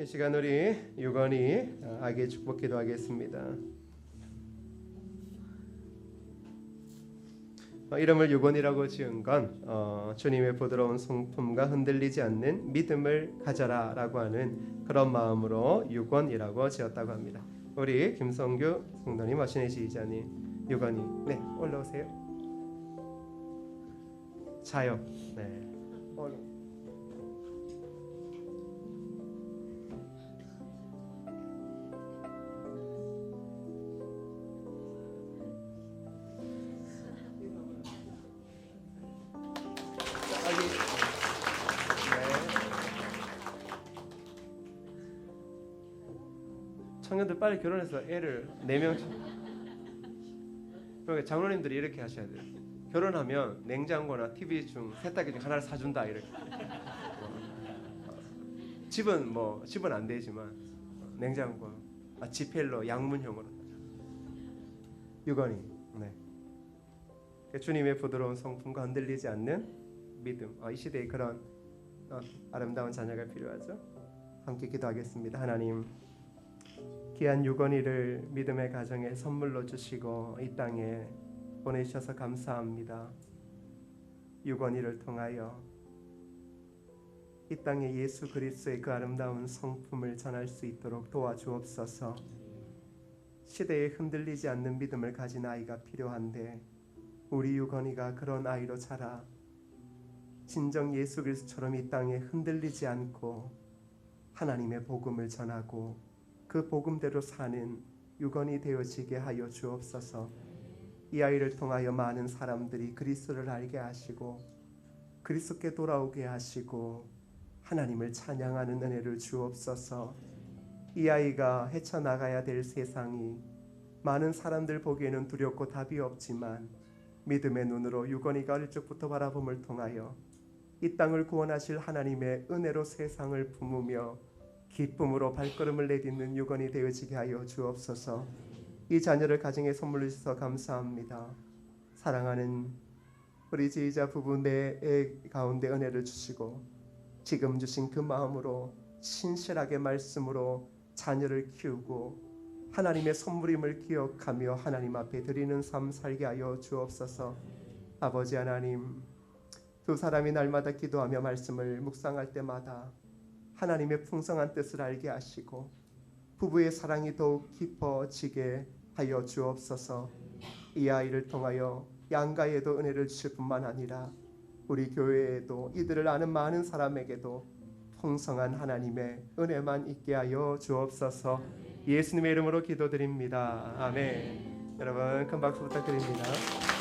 이 시간 우리 유건이 아기의 축복 기도하겠습니다. 어, 이름을 유건이라고 지은 건 어, 주님의 부드러운 성품과 흔들리지 않는 믿음을 가져라라고 하는 그런 마음으로 유건이라고 지었다고 합니다. 우리 김성규 성도님, 어신의 지휘자님, 유건이 네 올라오세요. 자요. 네. 올라. 청년들 빨리 결혼해서 애를 네 명. 그러니까 장로님들이 이렇게 하셔야 돼요. 결혼하면 냉장고나 TV 중 세탁기 중 하나를 사준다 이렇게. 집은 뭐 집은 안 되지만 냉장고, 아, 지펠로 양문형으로. 유건이. 네. 주님의 부드러운 성품과 흔들리지 않는 믿음. 어, 이 시대에 그런 어, 아름다운 자녀가 필요하죠. 함께 기도하겠습니다. 하나님, 귀한 유건이를 믿음의 가정에 선물로 주시고 이 땅에 보내주셔서 감사합니다. 유건이를 통하여 이 땅에 예수 그리스도의 그 아름다운 성품을 전할 수 있도록 도와주옵소서. 시대에 흔들리지 않는 믿음을 가진 아이가 필요한데 우리 유건이가 그런 아이로 자라 진정 예수 그리스도처럼 이 땅에 흔들리지 않고 하나님의 복음을 전하고 그 복음대로 사는 유건이 되어지게 하여 주옵소서. 이 아이를 통하여 많은 사람들이 그리스도를 알게 하시고 그리스도께 돌아오게 하시고 하나님을 찬양하는 은혜를 주옵소서. 이 아이가 헤쳐나가야 될 세상이 많은 사람들 보기에는 두렵고 답이 없지만 믿음의 눈으로 유건이가 어릴 적부터 바라봄을 통하여 이 땅을 구원하실 하나님의 은혜로 세상을 품으며 기쁨으로 발걸음을 내딛는 유건이 되어지게 하여 주옵소서. 이 자녀를 가정에 선물로 주셔서 감사합니다. 사랑하는 우리 지휘자 부부 내의 가운데 은혜를 주시고 지금 주신 그 마음으로 신실하게 말씀으로 자녀를 키우고 하나님의 선물임을 기억하며 하나님 앞에 드리는 삶 살게 하여 주옵소서. 아버지 하나님 두 사람이 날마다 기도하며 말씀을 묵상할 때마다 하나님의 풍성한 뜻을 알게 하시고 부부의 사랑이 더욱 깊어지게 하여 주옵소서. 이 아이를 통하여 양가에도 은혜를 주실 뿐만 아니라 우리 교회에도 이들을 아는 많은 사람에게도 풍성한 하나님의 은혜만 있게 하여 주옵소서. 예수님의 이름으로 기도드립니다. 아멘. 여러분 큰 박수 부탁드립니다.